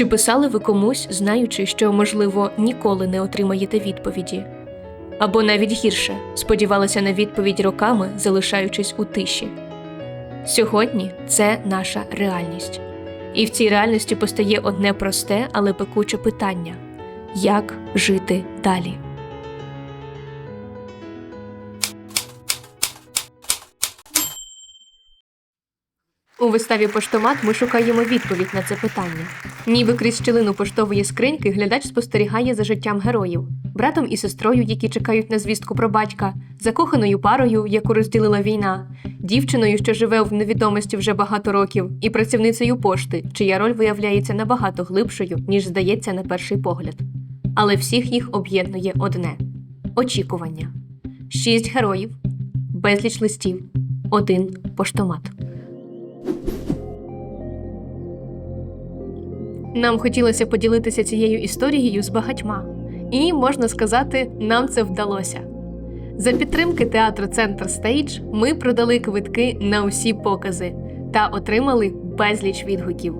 Чи писали ви комусь, знаючи, що, можливо, ніколи не отримаєте відповіді? Або навіть гірше, сподівалися на відповідь роками, залишаючись у тиші? Сьогодні це наша реальність. І в цій реальності постає одне просте, але пекуче питання: як жити далі? У виставі Поштомат ми шукаємо відповідь на це питання. Ніби крізь щілину поштової скриньки глядач спостерігає за життям героїв, братом і сестрою, які чекають на звістку про батька, закоханою парою, яку розділила війна, дівчиною, що живе в невідомості вже багато років, і працівницею пошти, чия роль виявляється набагато глибшою, ніж здається на перший погляд. Але всіх їх об'єднує одне очікування: шість героїв, безліч листів, один поштомат. Нам хотілося поділитися цією історією з багатьма, і можна сказати, нам це вдалося. За підтримки театру Центр Стейдж ми продали квитки на усі покази та отримали безліч відгуків.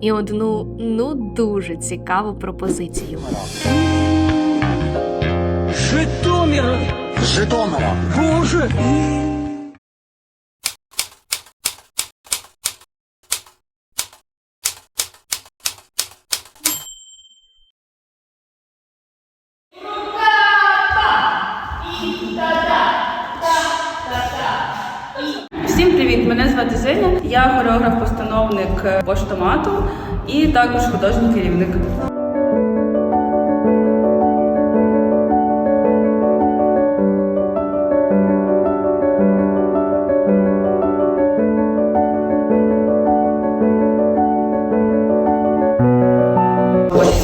І одну ну дуже цікаву пропозицію. Житомир! Житомира. Боже! Всім привіт! Мене звати Женя. Я хореограф-постановник е, поштомату і також художній керівник.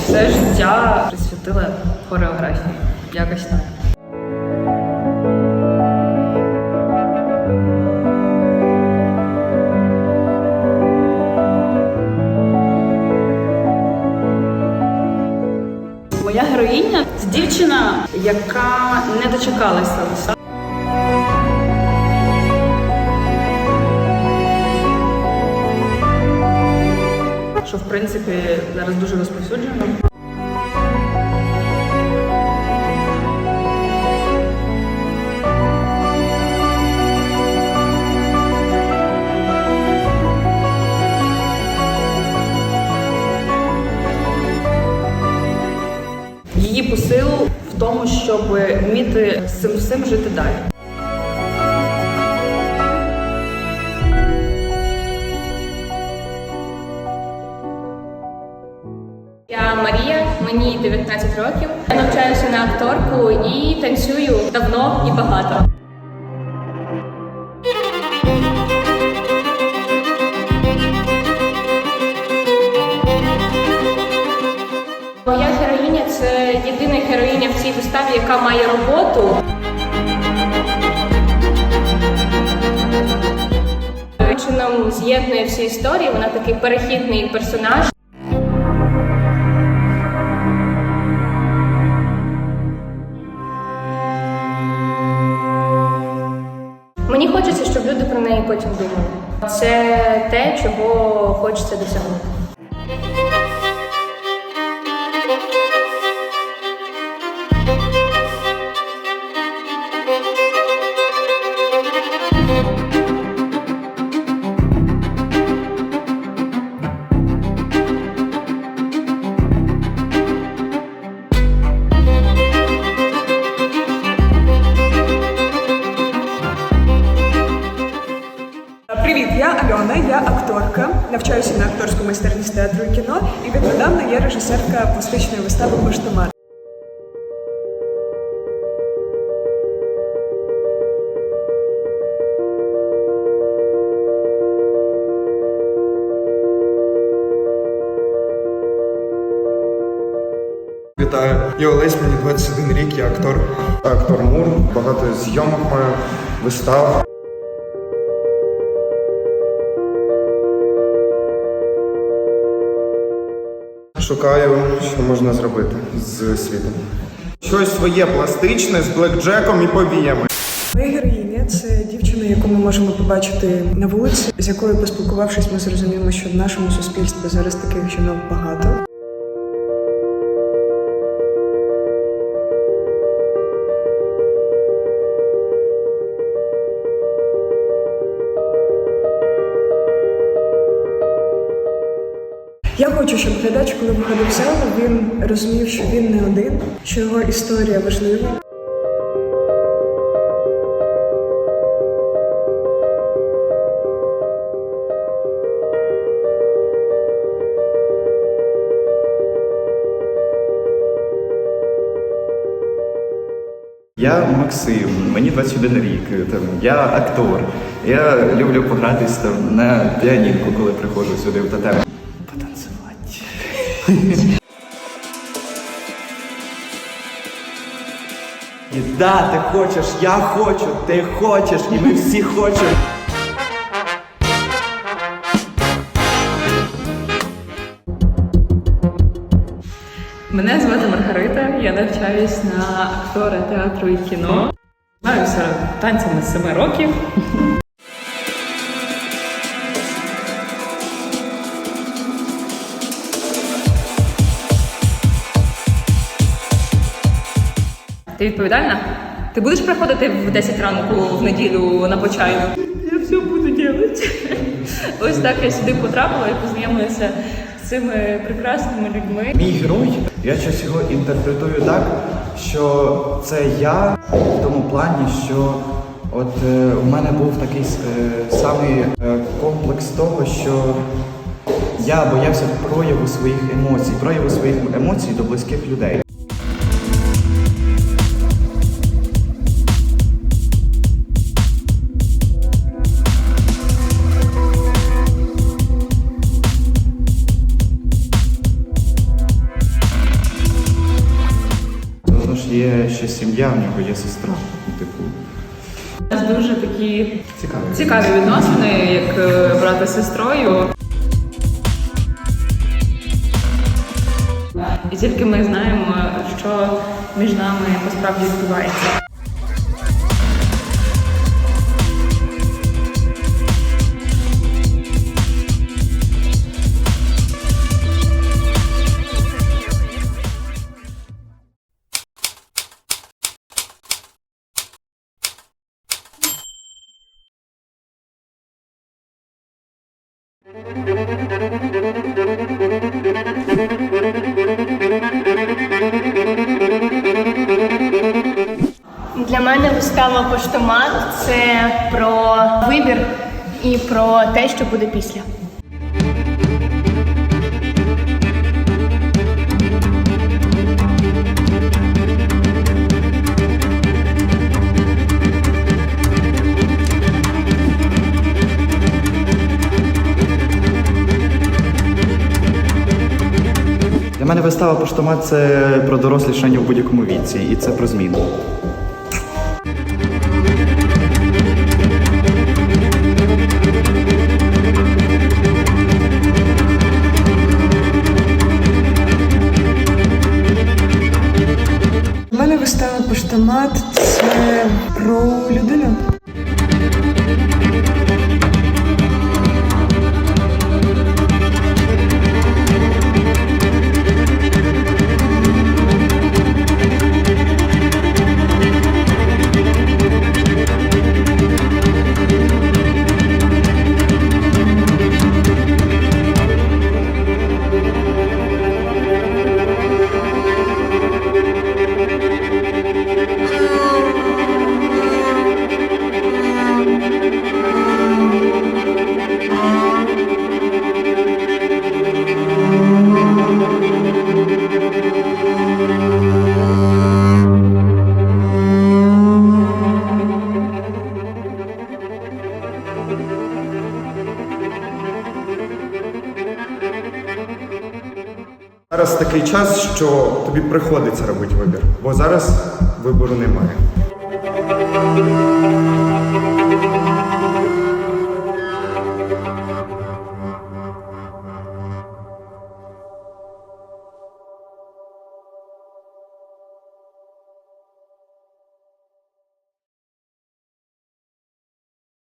Все життя присвятила хореографії. Якось так. Героїня це дівчина, яка не дочекалася лиса. Що в принципі зараз дуже розповсюджено. Щоб вміти з цим всім жити далі. Я Марія, мені 19 років. Я навчаюся на акторку і танцюю давно і багато. Єдина героїня в цій виставі, яка має роботу. Чином з'єднує всі історії, вона такий перехідний персонаж. Мені хочеться, щоб люди про неї потім думали. Це те, чого хочеться досягнути. Привіт, я Альона, я акторка, навчаюся на акторську майстерність театру і кіно і віднедавна є режисерка пластичної вистави Поштомат. Вітаю, я Олесь, мені 21 рік, я актор. Актор Мур, багато зйомок маю, вистав. Шукаю, що можна зробити з світом. Щось своє пластичне з блекджеком і повіями. Моя героїня це дівчина, яку ми можемо побачити на вулиці, з якою поспілкувавшись, ми зрозуміємо, що в нашому суспільстві зараз таких жінок багато. Хочу, щоб глядач, коли виходив в він розумів, що він не один, що його історія важлива. Я Максим, мені 21 рік. Там, я актор. Я люблю погратись там, на піанінку, коли приходжу сюди в ТТ. І да, ти хочеш, я хочу, ти хочеш, і ми всі хочемо. Мене звати Маргарита, я навчаюсь на актора театру і кіно. Займаюся танцями з 7 років. Ти відповідальна? Ти будеш приходити в 10 ранку в неділю на почайну? Я все буду робити. Ось так я сюди потрапила і познайомилася з цими прекрасними людьми. Мій герой, я щось його інтерпретую так, що це я в тому плані, що от е, у мене був такий е, самий е, комплекс того, що я боявся прояву своїх емоцій, прояву своїх емоцій до близьких людей. Є ще сім'я, в нього є сестра. Ну, Типу, У нас дуже такі цікаві, цікаві відносини, як е, брата з сестрою. І тільки ми знаємо, що між нами насправді відбувається. Для мене вистава поштомат це про вибір і про те, що буде після. Вистава поштомат це про дорослішання в будь-якому віці, і це про зміну. Такий час, що тобі приходиться робити вибір, бо зараз вибору немає.